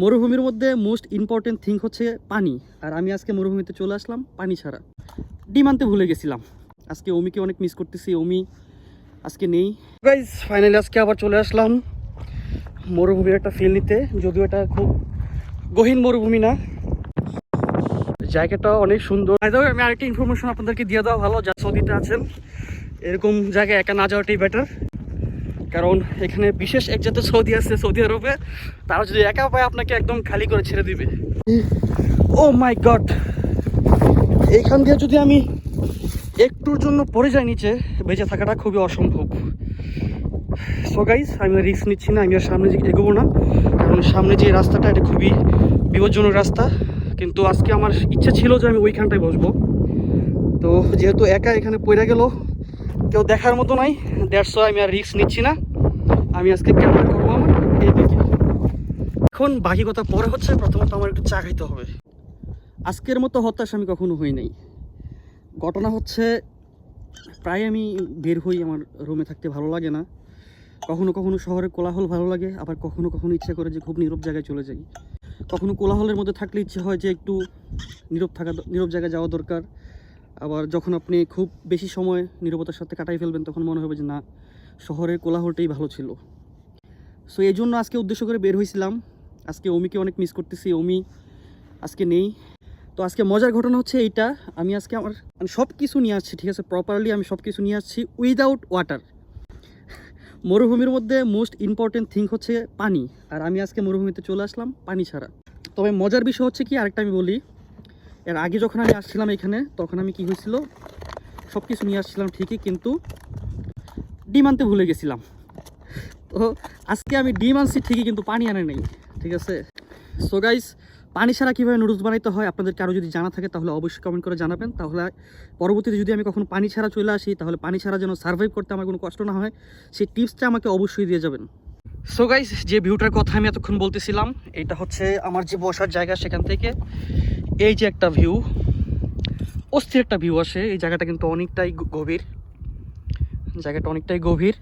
মরুভূমির মধ্যে most important thing হচ্ছে পানি। আর আমি আজকে মরুভূমিতে চলে আসলাম পানি ছাড়া। ডিম আনতে ভুলে গেছিলাম। আজকে অমিকে অনেক মিস করতেছি, অমি আজকে নেই। গাইজ ফাইনালি আজকে আবার চলে আসলাম মরুভূমির একটা ফিল নিতে। যদিও এটা খুব গহীন মরুভূমি না। জায়গাটা অনেক সুন্দর। আমি আরেকটা ইনফরমেশন আপনাদেরকে দিয়ে দেওয়া ভালো যা সৌদিতে আছেন, এরকম জায়গায় একা না যাওয়াটাই বেটার কারণ এখানে বিশেষ এক জাতের সৌদি আছে, সৌদি আরবে। তারা যদি একা পায় আপনাকে একদম খালি করে ছেড়ে দিবে। ও মাই গড এইখান দিয়ে যদি আমি একটুর জন্য পড়ে যাই নিচে বেঁচে থাকাটা খুবই অসম্ভব। সো গাইস আমি রিস্ক নিচ্ছি না আমি আর সামনে দিকে এগোবো না। কারণ সামনে যে রাস্তাটা এটা খুবই বিপজ্জনক রাস্তা। কিন্তু আজকে আমার ইচ্ছা ছিল যে আমি ওইখানটায় বসবো। তো যেহেতু একা এখানে পড়ে গেল কেউ দেখার মতো নাই। দ্যাটস আমি আর রিস্ক নিচ্ছি না। আমি আজকে ক্যামেরা করব আমার এইদিকে এখন বাকি কথা পরে হচ্ছে, প্রথমত আমার একটু চা খাইতে হবে। আজকের মতো হতাশ আমি কখনো হই নাই। ঘটনা হচ্ছে, প্রায় আমি বের হই আমার রুমে থাকতে ভালো লাগে না। কখনো কখনো শহরে কোলাহল ভালো লাগে, আবার কখনো কখনো ইচ্ছে করে যে খুব নীরব জায়গায় চলে যাই। কখনো কোলাহলের মধ্যে থাকলে ইচ্ছে হয় যে একটু নীরব থাকা, নীরব জায়গায় যাওয়া দরকার। আবার যখন আপনি খুব বেশি সময় নীরবতার সাথে কাটাই ফেলবেন, তখন মনে হবে যে না, শহরের কোলাহলটাই ভালো ছিল। সো এই জন্য আজকে উদ্দেশ্য করে বের হয়েছিলাম আজকে অমিকে অনেক মিস করতেছি অমি আজকে নেই। তো আজকে মজার ঘটনা হচ্ছে এইটা, আমি আজকে আমার মানে সব কিছু নিয়ে আসছি, ঠিক আছে? প্রপারলি আমি সব কিছু নিয়ে আসছি উইদাউট ওয়াটার মরুভূমির মধ্যে মোস্ট ইম্পর্টেন্ট থিং হচ্ছে পানি। আর আমি আজকে মরুভূমিতে চলে আসলাম পানি ছাড়া। তবে মজার বিষয় হচ্ছে কি, আরেকটা আমি বলি। এর আগে যখন আমি আসছিলাম এখানে, তখন আমি কি হয়েছিল? সব কিছু নিয়ে আসছিলাম ঠিকই, কিন্তু ডিম আনতে ভুলে গেছিলাম। তো আজকে আমি ডিম আনছি, ঠিকই কিন্তু পানি আনে নেই, ঠিক আছে? সো গাইস পানি ছাড়া কীভাবে নুডলস বানাইতে হয় আপনাদের কারও যদি জানা থাকে, তাহলে অবশ্যই কমেন্ট করে জানাবেন। তাহলে পরবর্তীতে যদি আমি কখনো পানি ছাড়া চলে আসি, তাহলে পানি ছাড়া যেন সার্ভাইভ করতে আমার কোনো কষ্ট না হয়, সেই টিপসটা আমাকে অবশ্যই দিয়ে যাবেন। সো গাইস যে ভিউটার কথা আমি এতক্ষণ বলতেছিলাম, এটা হচ্ছে আমার যে বসার জায়গা সেখান থেকে, এই যে একটা ভিউ অস্থির একটা ভিউ আসে। এই জায়গাটা কিন্তু অনেকটাই গভীর। জায়গাটা অনেকটাই গভীর।